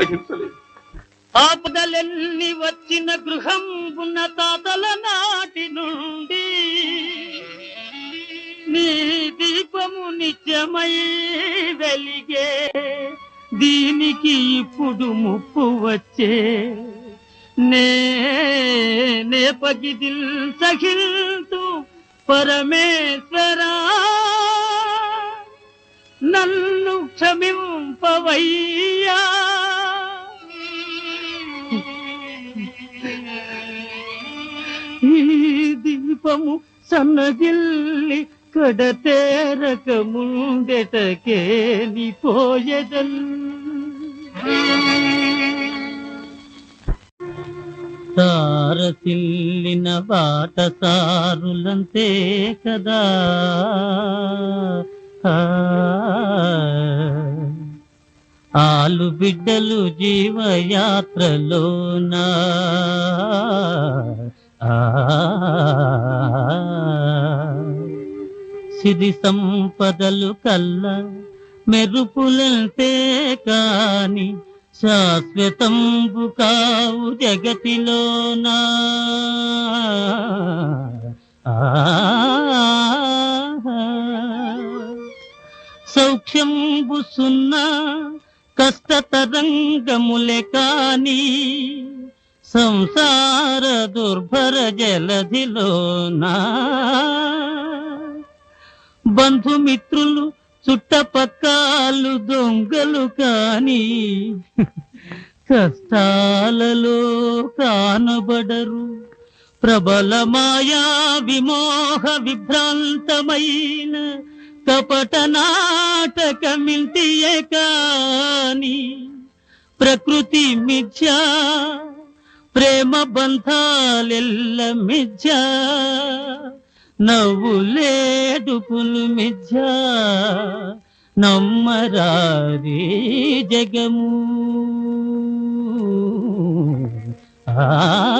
సహించలేదు ఆపదలెన్ని వచ్చిన గృహం ఉన్న తాతల నాటి నుండి నీ దీపము నిత్యమై వెలిగే దీనికి ఇప్పుడు ముప్పు వచ్చే నే నే పగిదిల్ సహిల్తు పరమేశ్వరా. నన్ను క్షమింపవయ్యా. ఈ దీపము సన్నగిల్లి కడతేరక ముందెటకే పోయదల్. తారసిల్లిన బాటసారులంతే కదా. ఆలు బిడ్డలు జీవయాత్రలోనా. సిరి సంపదలు కల్ల మెరుపులంతే కాని శాశ్వతంబు కావు జగతిలోనా సౌఖ్యంబు సున్నా కష్టతరంగములే కానీ సంసార దుర్భర జలధిలోనా బంధుమిత్రులు చుట్టపక్కాలు దొంగలు కాని కష్టాలలో కానబడరు. ప్రబల మాయా విమోహ విభ్రాంతమైన కపట నాటకమింటియే కాని ప్రకృతి మిథ్యా ప్రేమ బంధాలెల్ల మిథ్య? నవ్వులేడుపులు మిథ్య? నమ్మరారి జగము? ఆ